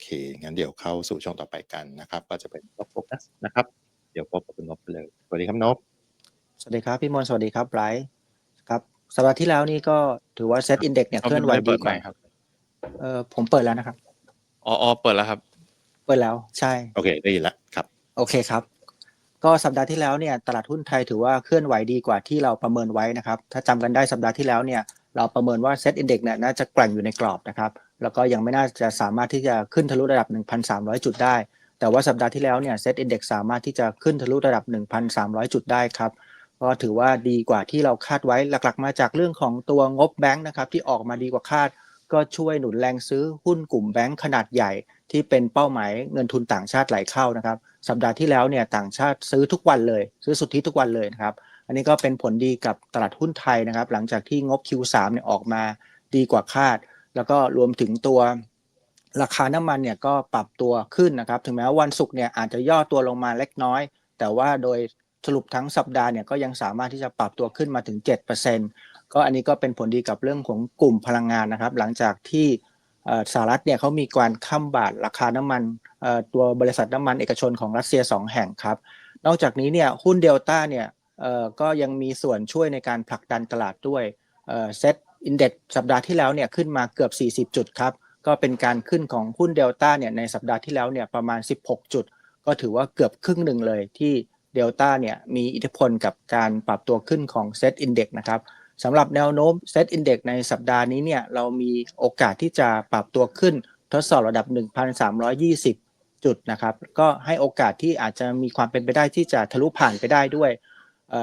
เค งั้นเดี๋ยวเข้าสู่ช่วงต่อไปกันนะครับ ก็จะเป็นนบโฟกัสนะครับ เดี๋ยวพบกับคุณนบไปเลย สวัสดีครับนบสวัสดีครับพี่มนต์สวัสดีครับไบรท์ครับสัปดาห์ที่แล้วนี่ก็ถือว่าเซตอินเด็กซ์เนี่ยเคลื่อนไหวไม่ดีเปิดกใหม่ว่าครับเออผมเปิดแล้วนะครับอ๋ออ๋อเปิดแล้วครับ เปิดแล้วใช่ โอเคได้ยินแล้วครับ โอเคครับ ก็สัปดาห์ที่แล้วเนี่ยตลาดหุ้นไทยถือว่าเคลื่อนไหวดีกว่าที่เราประเมินไว้นะครับ ถ้าจำกันได้สัปดาห์ที่แล้วเนี่ย เราประเมินว่าเซ็ตอินเด็กซ์เนี่ยน่าจะแกร่งอยู่ในกรอบนะครับ แล้วก็ยังไม่น่าจะสามารถที่จะขึ้นทะลุระดับ 1,300 จุดได้ แต่ว่าสัปดาห์ที่แล้วเนี่ยเซ็ตอินเด็กซ์สามารถที่จะขึ้นทะลุระดับ 1,300 จุดได้ครับก็ถือว่าดีกว่าที่เราคาดไว้หลักๆ มาจากเรื่องของตัวงบแบงค์นะครับที่ออกมาดีกว่าคาด ก็ช่วยหนุนแรงซื้อหุ้นกลุ่มแบงค์ขนาดใหญ่ ที่เป็นเป้าหมายเงินทุนต่างชาติไหลเข้านะครับ สัปดาห์ที่แล้วเนี่ยต่างชาติซื้อทุกวันเลย ซื้อสุทธิทุกวันเลยนะครับ อันนี้ก็เป็นผลดีกับตลาดหุ้นไทยนะครับ หลังจากที่งบ Q3 เนี่ยออกมาดีกว่าคาด แล้วก็รวมถึงตัวราคาน้ำมันเนี่ยก็ปรับตัวขึ้นนะครับ ถึงแม้ว่าวันศุกร์เนี่ยอาจจะย่อตัวลงมาเล็กน้อย แต่ว่าโดยสรุปทั้งสัปดาห์เนี่ยก็ยังสามารถที่จะปรับตัวขึ้นมาถึง 7%ก็อันนี้ก็เป็นผลดีกับเรื่องของกลุ่มพลังงานนะครับ หลังจากที่สหรัฐเนี่ยเขามีการข้ามบาทราคาน้ำมันตัวบริษัทน้ำมันเอกชนของรัสเซีย 2 แห่งครับ นอกจากนี้เนี่ยหุ้นเดลต้าเนี่ย ก็ยังมีส่วนช่วยในการผลักดันตลาดด้วยเซ็ตอินเด็กสัปดาห์ที่แล้วเนี่ยขึ้นมาเกือบ 40 จุดครับ ก็เป็นการขึ้นของหุ้นเดลต้าเนี่ยในสัปดาห์ที่แล้วเนี่ยประมาณ 16 จุด ก็ถือว่าเกือบครึ่งหนึ่งเลยที่เดลต้าเนี่ยมีอิทธิพลกับการปรับตัวขึ้นของเซ็ตอินเด็กนะครับสำหรับแนวโน้มเซ็ตอินเด็กในสัปดาห์นี้เนี่ยเรามีโอกาสที่จะปรับตัวขึ้นทดสอบระดับ 1,320 จุดนะครับ ก็ให้โอกาสที่อาจจะมีความเป็นไปได้ที่จะทะลุผ่านไปได้ด้วย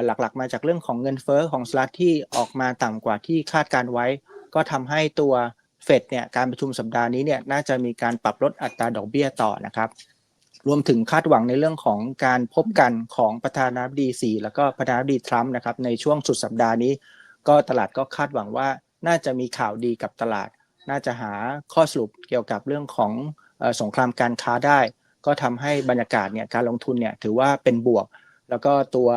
หลักๆ มาจากเรื่องของเงินเฟ้อของสหรัฐที่ออกมาต่ำกว่าที่คาดการไว้ ก็ทำให้ตัวเฟดเนี่ยการประชุมสัปดาห์นี้เนี่ยน่าจะมีการปรับลดอัตราดอกเบี้ยต่อนะครับ รวมถึงคาดหวังในเรื่องของการพบกันของประธานาธิบดีสีแล้วก็ประธานาธิบดีทรัมป์นะครับในช่วงสุดสัปดาห์นี้ ก็ตลาดก็คาดหวังว่าน่าจะมีข่าวดีกับตลาด น่าจะหาข้อสรุปเกี่ยวกับเรื่องของสงครามการค้าได้ ก็ทำให้บรรยากาศเนี่ยการลงทุนเนี่ยถือว่าเป็นบวก แล้วก็ตัว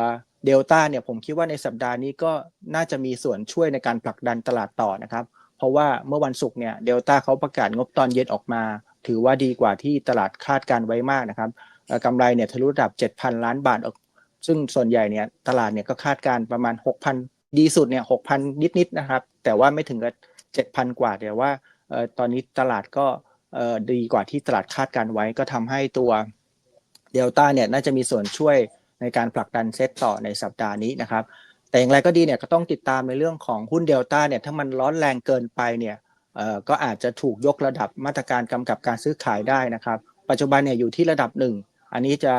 เดลต้าเนี่ยผมคิดว่าในสัปดาห์นี้ก็น่าจะมีส่วนช่วยในการผลักดันตลาดต่อนะครับ เพราะว่าเมื่อวันศุกร์เนี่ยเดลต้าเขาประกาศงบตอนเย็นออกมา ถือว่าดีกว่าที่ตลาดคาดการไว้มากนะครับกำไรเนี่ยทะลุระดับ 7,000 ล้านบาทออกซึ่งส่วนใหญ่เนี่ยตลาดเนี่ยก็คาดการประมาณ 6,000 ดีสุดเนี่ย6,000 นิดๆนะครับ แต่ว่าไม่ถึงกับ7,000 กว่าแต่ว่าตอนนี้ตลาดก็ดีกว่าที่ตลาดคาดการไว้ ก็ทำให้ตัวเดลต้าเนี่ยน่าจะมีส่วนช่วย ในการผลักดันเซตต่อในสัปดาห์นี้นะครับ แต่อย่างไรก็ดีเนี่ยก็ต้องติดตามในเรื่องของหุ้นเดลต้าเนี่ยถ้ามันร้อนแรงเกินไปเนี่ยเอ่อก็อาจจะถูกยกระดับมาตรการกำกับการซื้อขายได้นะครับ ปัจจุบันเนี่ยอยู่ที่ระดับหนึ่งอันนี้จะ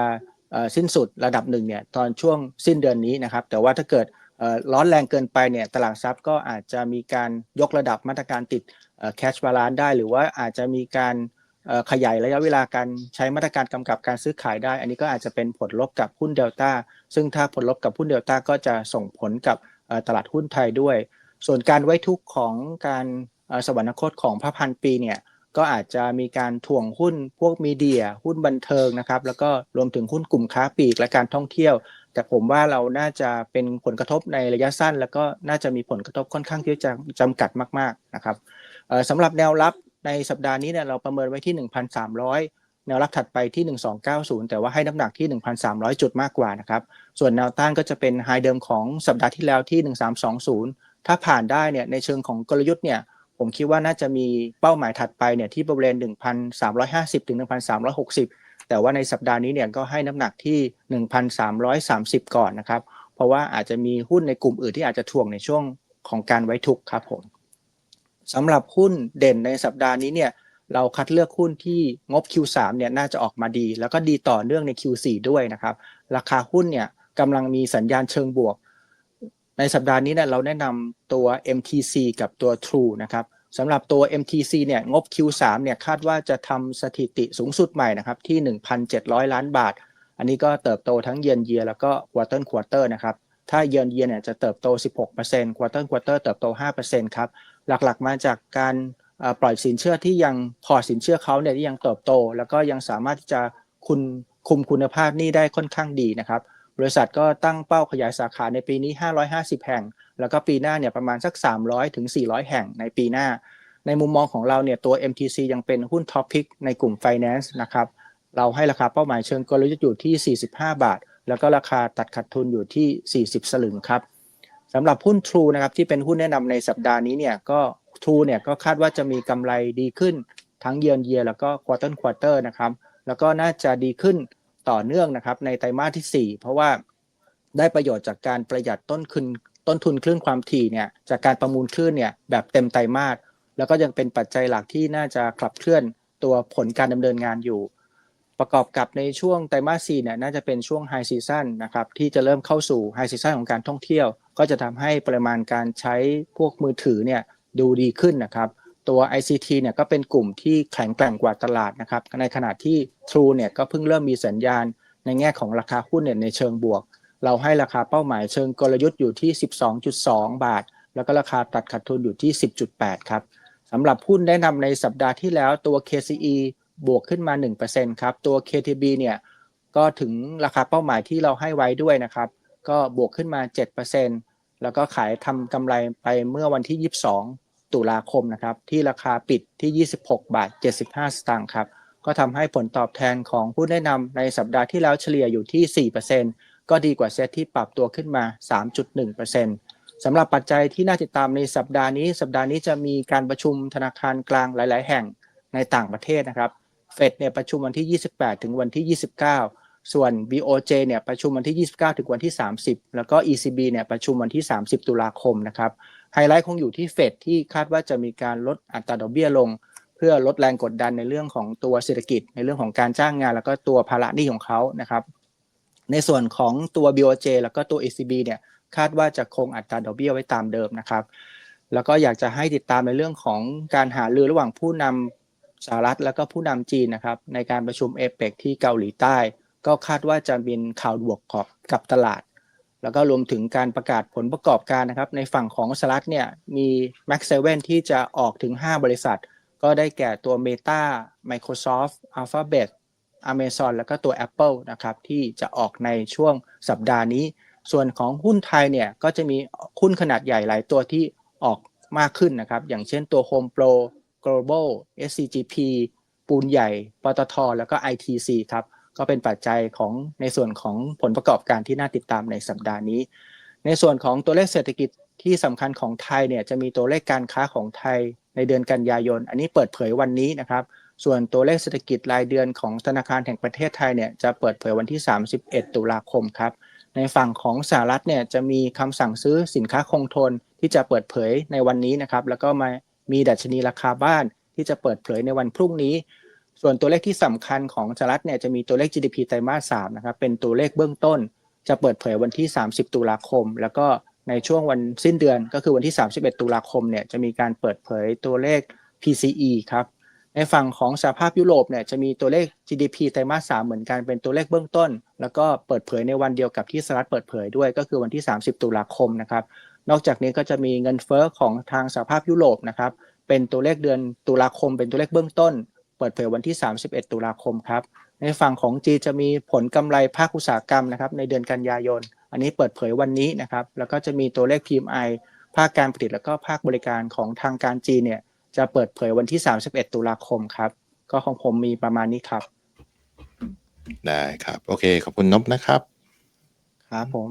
สิ้นสุดระดับหนึ่งเนี่ยตอนช่วงสิ้นเดือนนี้นะครับ แต่ว่าถ้าเกิดร้อนแรงเกินไปเนี่ยตลาดทรัพย์ก็อาจจะมีการยกระดับมาตรการติดแคชบาลานได้ หรือว่าอาจจะมีการ ขยายระยะเวลาการใช้มาตรการกำกับการซื้อขายได้ อันนี้ก็อาจจะเป็นผลลบกับหุ้นเดลต้าซึ่งถ้าผลลบกับหุ้นเดลต้าก็จะส่งผลกับตลาดหุ้นไทยด้วย ส่วนการไว้ทุกข์ของการสวรรคตของพระพันปีเนี่ยก็อาจจะมีการถ่วงหุ้นพวกมีเดีย หุ้นบันเทิงนะครับ แล้วก็รวมถึงหุ้นกลุ่มค้าปลีกและการท่องเที่ยว แต่ผมว่าเราน่าจะเป็นผลกระทบในระยะสั้น แล้วก็น่าจะมีผลกระทบค่อนข้างที่จะจำกัดมากๆนะครับสำหรับแนวรับ ในสัปดาห์นี้เนี่ยเราประเมินไว้ที่ 1,300 แนวรับถัดไปที่ 1290 แต่ว่าให้น้ำหนักที่ 1,300 จุดมากกว่านะครับ ส่วนแนวต้านก็จะเป็นไฮเดิมของสัปดาห์ที่แล้วที่ 1320 ถ้าผ่านได้เนี่ยในเชิงของกลยุทธ์เนี่ยผมคิดว่าน่าจะมีเป้าหมายถัดไปเนี่ยที่บริเวณ 1,350 ถึง 1,360 แต่ว่าในสัปดาห์นี้เนี่ยก็ให้น้ำหนักที่ 1,330 ก่อนนะครับ เพราะว่าอาจจะมีหุ้นในกลุ่มอื่นที่อาจจะถ่วงในช่วงของการไว้ทุกครับผม สำหรับหุ้นเด่นในสัปดาห์นี้เนี่ยเราคัดเลือกหุ้นที่งบ Q3 เนี่ยน่าจะออกมาดี แล้วก็ดีต่อเนื่องใน Q4 ด้วยนะครับ ราคาหุ้นเนี่ยกำลังมีสัญญาณเชิงบวก ในสัปดาห์นี้เนี่ยเราแนะนำตัว MTC กับตัว True นะครับสำหรับตัว MTC เนี่ยงบ Q3 เนี่ยคาดว่าจะทำสถิติสูงสุดใหม่นะครับที่ 1,700 ล้านบาท อันนี้ก็เติบโตทั้งเยือนเยียแล้วก็ควอเตอร์ควอเตอร์นะครับถ้าเยือนเยียเนี่ยจะเติบโต 16%ควอเตอร์ควอเตอร์เติบโต 5%ครับหลักๆ มาจากการปล่อยสินเชื่อที่ยังพอสินเชื่อเขาเนี่ยที่ยังเติบโต แล้วก็ยังสามารถที่จะคุณคุมคุณภาพหนี้ได้ค่อนข้างดีนะครับ บริษัทก็ตั้งเป้าขยายสาขาในปีนี้ 550 แห่ง แล้วก็ปีหน้าเนี่ยประมาณสัก 300ถึง400 แห่งในปีหน้า ในมุมมองของเราเนี่ยตัว MTC ยังเป็นหุ้นท็อปพิกในกลุ่ม Finance นะครับเราให้ราคาเป้าหมายเชิงกลยุทธ์อยู่ที่ 45 บาท แล้วก็ราคาตัดขาดทุนอยู่ที่ 40 สลึงครับ สำหรับหุ้น True นะครับที่เป็นหุ้นแนะนำในสัปดาห์นี้เนี่ยก็ True เนี่ยก็คาดว่าจะมีกำไรดีขึ้นทั้งเยือนเยียแล้วก็ Quarter Quarter นะครับแล้วก็น่าจะดีขึ้นต่อเนื่องนะครับในไตรมาสที่ 4 เพราะว่าได้ประโยชน์จากการประหยัดต้นทุนต้นทุนคลื่นความถี่เนี่ยจากการประมูลคลื่นเนี่ยแบบเต็มไตรมาสแล้วก็ยังเป็นปัจจัยหลักที่น่าจะขับเคลื่อนตัวผลการดำเนินงานอยู่ ประกอบกับในช่วงไตรมาส4เนี่ยน่าจะเป็นช่วงไฮซีซั o นนะครับที่จะเริ่มเข้าสู่ไฮซีซั o นของการท่องเที่ยว ก็จะทำให้ปริมาณการใช้พวกมือถือเนี่ยดูดีขึ้นนะครับ ตัว ICT เนี่ยก็เป็นกลุ่มที่แข็งแกร่งกว่าตลาดนะครับในขณะที่ True เนี่ยก็เพิ่งเริ่มมีสัญญาณในแง่ของราคาหุ้นเนี่ยในเชิงบวก เราให้ราคาเป้าหมายเชิงกลยุทธ์อยู่ที่ 12.2 บาท แล้วก็ราคาตัดขาดทุนอยู่ที่ 10.8 ครับสำหรับหุ้นแนะนำในสัปดาห์ที่แล้วตัว KCE บวกขึ้นมา 1%ครับ ตัว KTB เนี่ยก็ถึงราคาเป้าหมายที่เราให้ไว้ด้วยนะครับ ก็บวกขึ้นมา 7% แล้วก็ขายทำกำไรไปเมื่อวันที่ 22 ตุลาคมนะครับ ที่ราคาปิดที่ 26 บาท 75 สตางค์ครับ ก็ทำให้ผลตอบแทนของผู้แนะนำในสัปดาห์ที่แล้วเฉลี่ยอยู่ที่ 4%ก็ดีกว่าเซตที่ปรับตัวขึ้นมา 3.1%สำหรับปัจจัยที่น่าติดตามในสัปดาห์นี้ สัปดาห์นี้จะมีการประชุมธนาคารกลางหลาย ๆ แห่งในต่างประเทศนะครับ เฟดเนี่ยประชุมวันที่ 28 ถึงวันที่ 29 ส่วน BOJ เนี่ยประชุมวันที่ 29 ถึงวันที่ 30 แล้วก็ ECB เนี่ยประชุมวันที่ 30 ตุลาคมนะครับไฮไลท์คงอยู่ที่เฟดที่คาดว่าจะมีการลดอัตราดอกเบี้ยลง เพื่อลดแรงกดดันในเรื่องของตัวเศรษฐกิจ ในเรื่องของการจ้างงาน แล้วก็ตัวภาระหนี้ของเขานะครับในส่วนของตัว BOJ แล้วก็ตัว ECB เนี่ยคาดว่าจะคงอัตราดอกเบี้ยไว้ตามเดิมนะครับ แล้วก็อยากจะให้ติดตามในเรื่องของการหารือระหว่างผู้นำสหรัฐแล้วก็ผู้นำจีนนะครับในการประชุมเอเปกที่เกาหลีใต้ ก็คาดว่าจะมีข่าวบวกกับกับตลาด แล้วก็รวมถึงการประกาศผลประกอบการนะครับ ในฝั่งของสหรัฐเนี่ยมี Max 7 ที่จะออกถึง 5 บริษัท ก็ได้แก่ตัว Meta Microsoft Alphabet Amazon แล้วก็ตัว Apple นะครับที่จะออกในช่วงสัปดาห์นี้ ส่วนของหุ้นไทยเนี่ยก็จะมีหุ้นขนาดใหญ่หลายตัวที่ออกมากขึ้นนะครับ อย่างเช่นตัว Home Pro Global SCGP ปูนใหญ่ ปตท แล้วก็ ITC ครับ ก็เป็นปัจจัยของในส่วนของผลประกอบการที่น่าติดตามในสัปดาห์นี้ ในส่วนของตัวเลขเศรษฐกิจที่สำคัญของไทยเนี่ยจะมีตัวเลขการค้าของไทยในเดือนกันยายน อันนี้เปิดเผยวันนี้นะครับ ส่วนตัวเลขเศรษฐกิจรายเดือนของธนาคารแห่งประเทศไทยเนี่ยจะเปิดเผยวันที่ 31 ตุลาคมครับ ในฝั่งของสหรัฐเนี่ยจะมีคำสั่งซื้อสินค้าคงทนที่จะเปิดเผยในวันนี้นะครับ แล้วก็มามีดัชนีราคาบ้านที่จะเปิดเผยในวันพรุ่งนี้ ส่วนตัวเลขที่สำคัญของสหรัฐเนี่ยจะมีตัวเลข GDP ไตรมาส3นะครับเป็นตัวเลขเบื้องต้น จะเปิดเผยวันที่ 30 ตุลาคม แล้วก็ในช่วงวันสิ้นเดือนก็คือวันที่ 31 ตุลาคมเนี่ยจะมีการเปิดเผยตัวเลข PCE ครับในฝั่งของสหภาพยุโรปเนี่ยจะมีตัวเลข GDP ไตรมาส3เหมือนกันเป็นตัวเลขเบื้องต้น แล้วก็เปิดเผยในวันเดียวกับที่สหรัฐเปิดเผยด้วยก็คือวันที่ 30 ตุลาคมนะครับนอกจากนี้ก็จะมีเงินเฟ้อของทางสหภาพยุโรปนะครับเป็นตัวเลขเดือนตุลาคม เป็นตัวเลขเบื้องต้น เปิดเผยวันที่ 31 ตุลาคมครับในฝั่งของจีนจะมีผลกำไรภาคอุตสาหกรรมนะครับในเดือนกันยายน อันนี้เปิดเผยวันนี้นะครับแล้วก็จะมีตัวเลข PMI ภาคการผลิตแล้วก็ภาคบริการของทางการจีนเนี่ยจะเปิดเผยวันที่ 31 ตุลาคมครับ ก็ของผมมีประมาณนี้ครับ ได้ครับ โอเค ขอบคุณนบนะครับ ครับผม